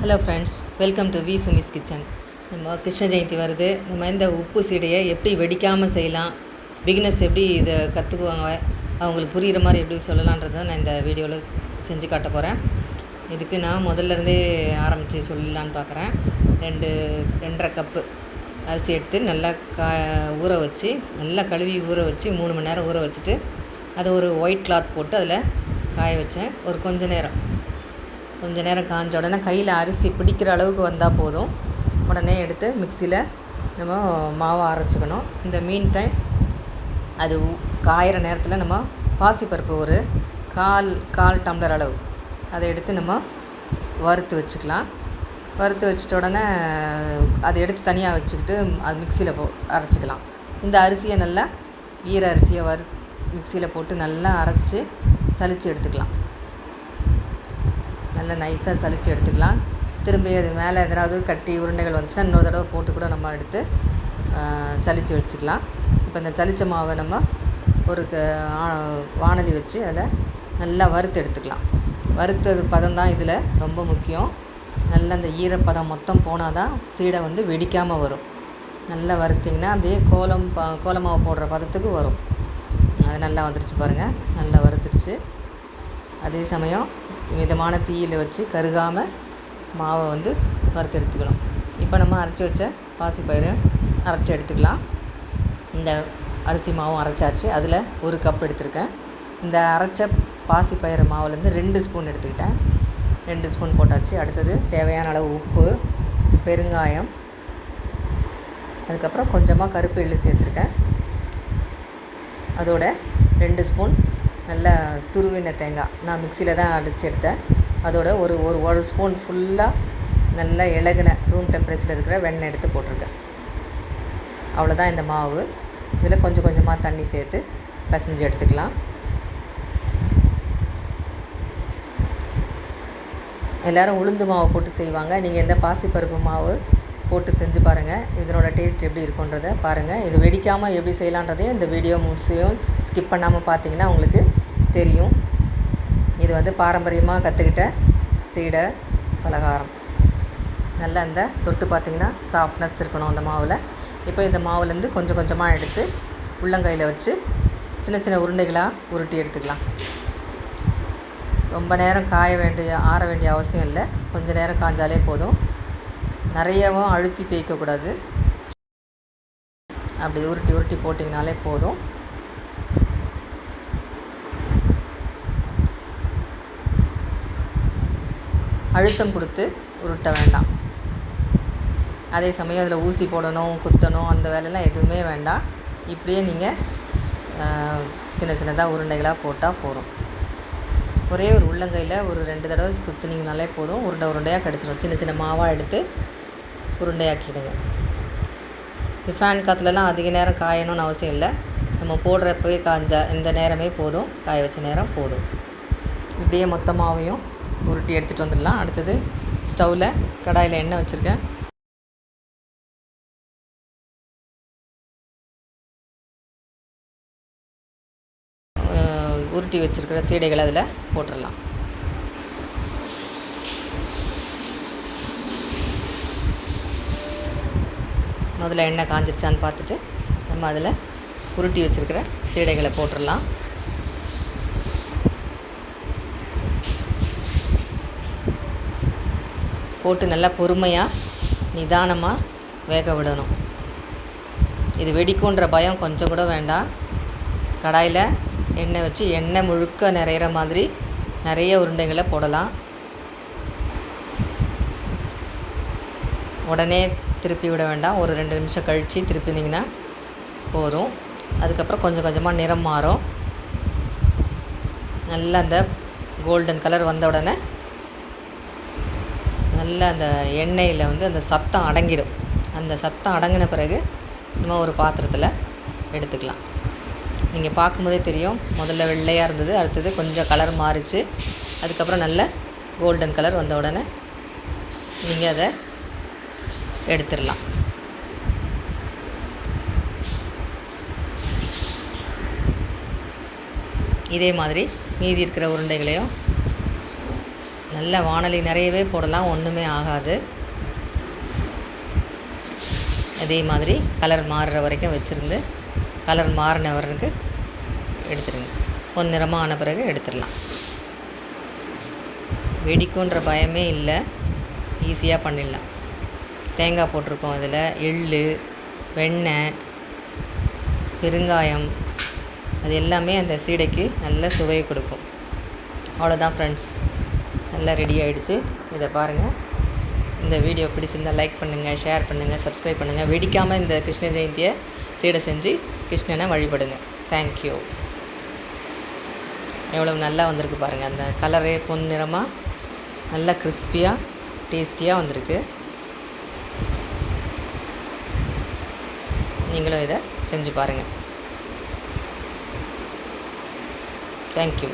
Hello friends welcome to V Sumi's kitchen நம்ம கிருஷ்ண ஜெயந்தி வருது. நம்ம இந்த உப்பு சீடையை எப்படி வெடிக்காமல் செய்யலாம்? பிகினஸ் எப்படி இதை கற்றுக்குவாங்க அவங்களுக்கு புரிகிற மாதிரி எப்படி சொல்லலான்றதை நான் இந்த வீடியோவில் செஞ்சு காட்ட போகிறேன் இதுக்கு நான் முதல்ல இருந்தே ஆரம்பித்து சொல்லலான்னு பார்க்குறேன். ரெண்டு ரெண்டரை கப்பு அரிசி எடுத்து நல்லா கா ஊற வச்சு நல்லா கழுவி ஊற வச்சு மூணு மணி நேரம் ஊற வச்சுட்டு அதை ஒரு ஒயிட் கிளாத் போட்டு அதில் காய வச்சேன். ஒரு கொஞ்ச நேரம். கொஞ்ச நேரம் காஞ்ச உடனே கையில் அரிசி பிடிக்கிற அளவுக்கு வந்தால் போதும். உடனே எடுத்து மிக்சியில் நம்ம மாவை அரைச்சிக்கணும். இந்த மீன் டைம் அது காயிற நேரத்தில் நம்ம பாசிப்பருப்பு ஒரு கால் கால் டம்ளர் அளவு. அதை எடுத்து நம்ம வறுத்து வச்சுக்கலாம். வறுத்து வச்சிட்ட உடனே அதை எடுத்து தனியாக வச்சுக்கிட்டு அது மிக்சியில் போ அரைச்சிக்கலாம். இந்த அரிசியை நல்லா ஈர அரிசியை வறு மிக்சியில் போட்டு நல்லா அரைச்சி சலித்து எடுத்துக்கலாம். நல்லா நைஸாக சலித்து எடுத்துக்கலாம். திரும்பி அது மேலே எதனாவது கட்டி உருண்டைகள் வந்துச்சுன்னா இன்னொரு தடவை போட்டு கூட நம்ம எடுத்து சலித்து வச்சுக்கலாம். இப்போ இந்த சலிச்ச மாவை நம்ம ஒரு க வச்சு அதில் நல்லா வறுத்து எடுத்துக்கலாம். வறுத்தது பதம் தான் இதில் ரொம்ப முக்கியம். நல்ல அந்த ஈரப்பதம் மொத்தம் போனால் தான் சீடை வந்து வெடிக்காமல் வரும். நல்லா வறுத்திங்கன்னா அப்படியே கோலம் ப கோலமாவு போடுற பதத்துக்கு வரும். அது நல்லா வந்துருச்சு பாருங்கள் நல்லா வறுத்துருச்சு. அதே சமயம் மிதமான தீயில் வச்சு கருகாமல் மாவை வந்து வறுத்து எடுத்துக்கணும் இப்போ நம்ம அரைச்சி வச்ச பாசிப்பயிறு அரைச்சி எடுத்துக்கலாம். இந்த அரிசி மாவும் அரைச்சாச்சு. அதில் ஒரு கப் எடுத்திருக்கேன். இந்த அரைச்ச பாசிப்பயிறு மாவுலேருந்து ரெண்டு ஸ்பூன் எடுத்துக்கிட்டேன். ரெண்டு ஸ்பூன் போட்டாச்சு. அடுத்தது தேவையான அளவு உப்பு பெருங்காயம் அதுக்கப்புறம் கொஞ்சமாக கருப்பு எள்ளு சேர்த்துருக்கேன். அதோட ரெண்டு ஸ்பூன் நல்லா துருவின தேங்காய். நான் மிக்சியில் தான் அடித்து எடுத்தேன். அதோட ஒரு ஒரு ஒரு ஸ்பூன் ஃபுல்லாக நல்லா இலகுன ரூம் டெம்பரேச்சரில் இருக்கிற வெண்ணெய் எடுத்து போட்டிருக்கேன். அவ்வளோதான் இந்த மாவு. இதில் கொஞ்சம் கொஞ்சமாக தண்ணி சேர்த்து பிசைஞ்சு எடுத்துக்கலாம். எல்லோரும் உளுந்து மாவு போட்டு செய்வாங்க. நீங்கள் எந்த பாசிப்பருப்பு மாவு போட்டு செஞ்சு பாருங்கள் இதனோட டேஸ்ட் எப்படி இருக்குன்றதை பாருங்கள் இது வெடிக்காமல் எப்படி செய்யலான்றதையும் இந்த வீடியோ முழுசையும் ஸ்கிப் பண்ணாமல் பார்த்தீங்கன்னா உங்களுக்கு தெரியும். இது வந்து பாரம்பரியமாக கற்றுக்கிட்ட சீடை பலகாரம். நல்லா அந்த தொட்டு பார்த்திங்கன்னா சாஃப்ட்னஸ் இருக்கணும் அந்த மாவில். இப்போ இந்த மாவுலேருந்து கொஞ்சம் கொஞ்சமாக எடுத்து உள்ளங்கையில் வச்சு சின்ன சின்ன உருண்டைகளாக உருட்டி எடுத்துக்கலாம். ரொம்ப நேரம் காய வேண்டிய ஆற வேண்டிய அவசியம் இல்லை. கொஞ்சம் நேரம் காஞ்சாலே போதும். நிறையவும் அழுத்தி தேய்க்கக்கூடாது. அப்படி உருட்டி உருட்டி போட்டிங்கனாலே போதும். அழுத்தம் கொடுத்து உருட்ட வேண்டாம். அதே சமயம் அதில் ஊசி போடணும் குத்தணும் அந்த வேலையெல்லாம் எதுவுமே வேண்டாம். இப்படியே நீங்கள் சின்ன சின்னதாக உருண்டைகளாக போட்டால் போதும். ஒரே ஒரு உள்ளங்கையில் ஒரு ரெண்டு தடவை சுற்றுனீங்கனாலே போதும். உருண்டை உருண்டையாக கிடச்சிரும். சின்ன சின்ன மாவாக எடுத்து உருண்டையாக்கிடுங்க. இது ஃபேன் காற்றுலலாம் அதிக நேரம் காயணும்னு அவசியம் இல்லை. நம்ம போடுறப்பவே காஞ்சா இந்த நேரமே போதும். காய வச்ச நேரம் போதும். இப்படியே மொத்தமாகவும் உருட்டி எடுத்துகிட்டு வந்துடலாம். அடுத்தது ஸ்டவ்வில் கடாயில் எண்ணெய் வச்சுருக்கேன். உருட்டி வச்சுருக்கிற சீடைகளை அதில் போட்டுடலாம். முதல்ல எண்ணெய் காஞ்சிருச்சான்னு பார்த்துட்டு நம்ம அதில் உருட்டி வச்சுருக்கிற சீடைகளை போட்டுடலாம். போட்டு நல்லா பொறுமையாக நிதானமாக வேக விடணும். இது வெடிக்குன்ற பயம் கொஞ்சம் கூட வேண்டாம். கடாயில் எண்ணெய் வச்சு எண்ணெய் முழுக்க நிறையிற மாதிரி நிறைய உருண்டைகளை போடலாம். உடனே திருப்பி விட வேண்டாம். ஒரு ரெண்டு நிமிஷம் கழித்து திருப்பினீங்கன்னா போதும். அதுக்கப்புறம் கொஞ்சம் கொஞ்சமாக நிறம் மாறும். நல்லா அந்த கோல்டன் கலர் வந்த உடனே நல்ல அந்த எண்ணெயில் வந்து அந்த சத்தம் அடங்கிடும். அந்த சத்தம் அடங்கின பிறகு நம்ம ஒரு பாத்திரத்தில் எடுத்துக்கலாம். நீங்கள் பார்க்கும்போதே தெரியும். முதல்ல வெள்ளையாக இருந்தது அடுத்தது கொஞ்சம் கலர் மாறிச்சு. அதுக்கப்புறம் நல்ல கோல்டன் கலர் வந்த உடனே நீங்கள் அதை எடுத்துடலாம். இதே மாதிரி மீதி இருக்கிற உருண்டைகளையும் நல்ல வானொலி நிறையவே போடலாம் ஒன்றுமே ஆகாது. அதே மாதிரி கலர் மாறுற வரைக்கும் வச்சுருந்து கலர் மாறின வரைக்கு எடுத்துருங்க பொன்னிறமாக ஆன பிறகு எடுத்துடலாம். வெடிக்குன்ற பயமே இல்லை. ஈஸியாக பண்ணிடலாம். தேங்காய் போட்டிருக்கோம் அதில். எள் வெண்ணெய் பெருங்காயம் அது எல்லாமே அந்த சீடைக்கு நல்ல சுவையை கொடுக்கும். அவ்வளோதான் ஃப்ரெண்ட்ஸ் நல்லா ரெடி ஆகிடுச்சு இதை பாருங்கள் இந்த வீடியோ பிடிச்சிருந்தால் லைக் பண்ணுங்கள் ஷேர் பண்ணுங்கள் சப்ஸ்கிரைப் பண்ணுங்கள் வெடிக்காமல் இந்த கிருஷ்ண ஜெயந்தியை சீடை செஞ்சு கிருஷ்ணனை வழிபடுங்க. தேங்க்யூ எவ்வளோ நல்லா வந்திருக்கு பாருங்கள் அந்த கலரே பொன்னிறமாக நல்லா கிறிஸ்பியாக டேஸ்டியாக வந்திருக்கு. நீங்களும் இதை செஞ்சு பாருங்கள் தேங்க்யூ